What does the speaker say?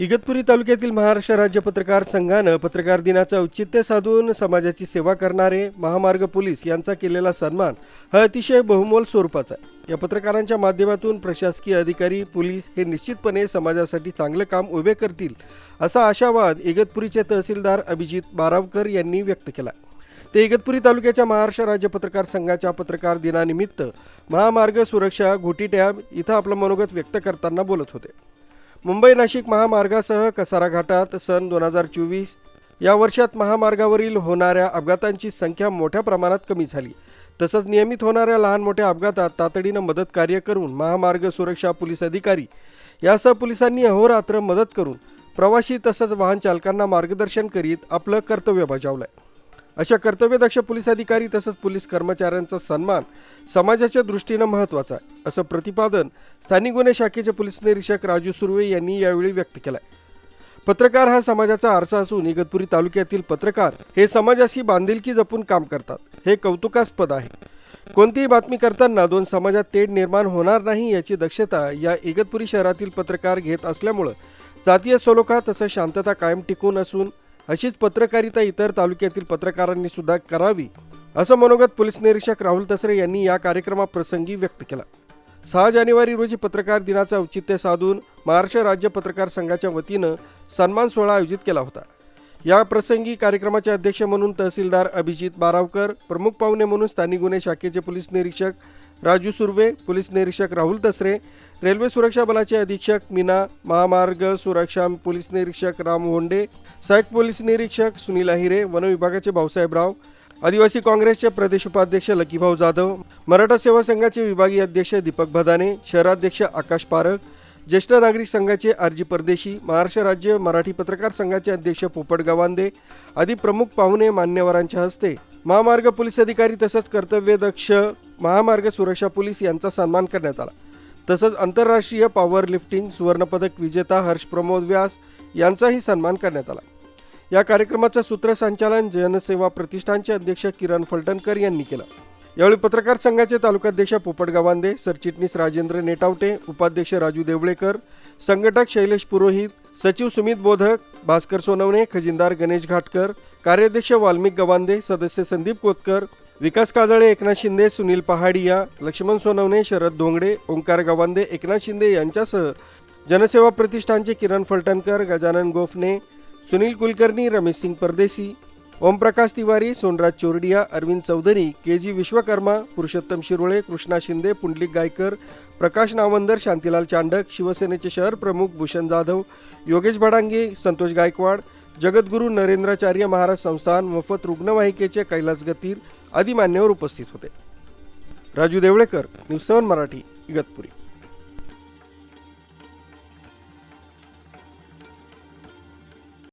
इगतपुरी तालुक्यातील महाराष्ट्र राज्य पत्रकार संघानं पत्रकार दिनाचं औचित्य साधून समाजाची सेवा करणारे महामार्ग पोलीस यांचा केलेला सन्मान हा अतिशय बहुमोल स्वरूपाचा आहे. या पत्रकारांच्या माध्यमातून प्रशासकीय अधिकारी पोलीस हे निश्चितपणे समाजासाठी चांगलं काम उभे करतील असा आशावाद इगतपुरीचे तहसीलदार अभिजित बारावकर यांनी व्यक्त केला. ते इगतपुरी तालुक्याच्या महाराष्ट्र राज्य पत्रकार संघाच्या पत्रकार दिनानिमित्त महामार्ग सुरक्षा घोटी टॅब इथं आपलं मनोगत व्यक्त करताना बोलत होते. मुंबई नाशिक महामार्गासह कसारा घाटात सन दोन हजार चोवीस या वर्षात महामार्गावरील होणाऱ्या अपघातांची संख्या मोठ्या प्रमाणात कमी झाली. तसंच नियमित होणाऱ्या लहान मोठ्या अपघातात तातडीनं मदत कार्य करून महामार्ग सुरक्षा पोलीस अधिकारी यासह पोलिसांनी अहोरात्र मदत करून प्रवासी तसंच वाहन चालकांना मार्गदर्शन करीत आपलं कर्तव्य बजावलं आहे अशा कर्तव्यदक्ष पोलीस अधिकारी तसंच पोलीस कर्मचाऱ्यांचा सन्मान समाजाच्या दृष्टीनं महत्त्वाचा आहे असं प्रतिपादन स्थानिक गुन्हे शाखेचे पोलीस निरीक्षक राजू सुर्वे यांनी यावेळी व्यक्त केलंय. पत्रकार हा समाजाचा आरसा असून इगतपुरी तालुक्यातील पत्रकार हे समाजाशी बांधिलकी जपून काम करतात. हे कौतुकास्पद आहे. कोणतीही बातमी करताना दोन समाजात तेढ निर्माण होणार नाही याची दक्षता या इगतपुरी शहरातील पत्रकार घेत असल्यामुळं जातीय सलोखा तसंच शांतता कायम टिकून असून अशीच पत्रकारिता इतर तालुक्यातील पत्रकारांनी सुद्धा करावी असं मनोगत पोलीस निरीक्षक राहुल तसरे यांनी या कार्यक्रमाप्रसंगी व्यक्त केला. सहा जानेवारी रोजी पत्रकार दिनाचं औचित्य साधून महाराष्ट्र राज्य पत्रकार संघाच्या वतीनं सन्मान सोहळा आयोजित केला होता. या प्रसंगी कार्यक्रमाचे अध्यक्ष म्हणून तहसीलदार अभिजित बारावकर प्रमुख पाहुणे म्हणून स्थानिक गुन्हे शाखेचे पोलीस निरीक्षक राजू सुर्वे पोलीस निरीक्षक राहुल तसरे रेल्वे सुरक्षा बलाचे अधीक्षक मीना महामार्ग सुरक्षा पोलीस निरीक्षक राम होंडे सहाय्यक पोलीस निरीक्षक सुनील अहिरे वन विभागाचे भाऊसाहेबराव आदिवासी काँग्रेसचे प्रदेश उपाध्यक्ष लकीभाऊ जाधव मराठा सेवा संघाचे विभागीय अध्यक्ष दीपक भदाने शहराध्यक्ष आकाश पारख ज्येष्ठ नागरिक संघाचे आरजी परदेशी महाराष्ट्र राज्य मराठी पत्रकार संघाचे अध्यक्ष पोपट गवांदे आदी प्रमुख पाहुणे मान्यवरांच्या हस्ते महामार्ग पोलीस अधिकारी तसंच कर्तव्यदक्ष महामार्ग सुरक्षा पोलीस यांचा सन्मान करण्यात आला. तसंच आंतरराष्ट्रीय पॉवर लिफ्टिंग सुवर्णपदक विजेता हर्ष प्रमोद व्यास यांचाही सन्मान करण्यात आला. या कार्यक्रमाचं सूत्रसंचालन जनसेवा प्रतिष्ठानचे अध्यक्ष किरण फलटणकर यांनी केलं. यावेळी पत्रकार संघाचे तालुकाध्यक्ष पोपट गवांदे सरचिटणीस राजेंद्र नेटावटे उपाध्यक्ष राजू देवळेकर संघटक शैलेश पुरोहित सचिव सुमित बोधक भास्कर सोनवणे खजिनदार गणेश घाटकर कार्याध्यक्ष वाल्मिक गवांदे सदस्य संदीप कोतकर विकास काजळे एकनाथ शिंदे सुनील पहाडिया लक्ष्मण सोनवणे शरद धोंगडे ओंकार गवांदे एकनाथ शिंदे यांच्यासह जनसेवा प्रतिष्ठानचे किरण फलटणकर गजानन गोफणे सुनील कुलकर्णी रमेश सिंग परदेसी ओमप्रकाश तिवारी सोनराज चोरडिया अरविंद चौधरी के जी विश्वकर्मा पुरुषोत्तम शिरोळे कृष्णा शिंदे पुंडलिक गायकर प्रकाश नावंदर शांतीलाल चांडक शिवसेनेचे शहर प्रमुख भूषण जाधव योगेश भडांगे संतोष गायकवाड जगद्गुरू नरेंद्राचार्य महाराज संस्थान मोफत रुग्णवाहिकेचे कैलास गतीर आदी मान्यवर उपस्थित होते. Raju Deolekar news seven Marathi Igatpuri.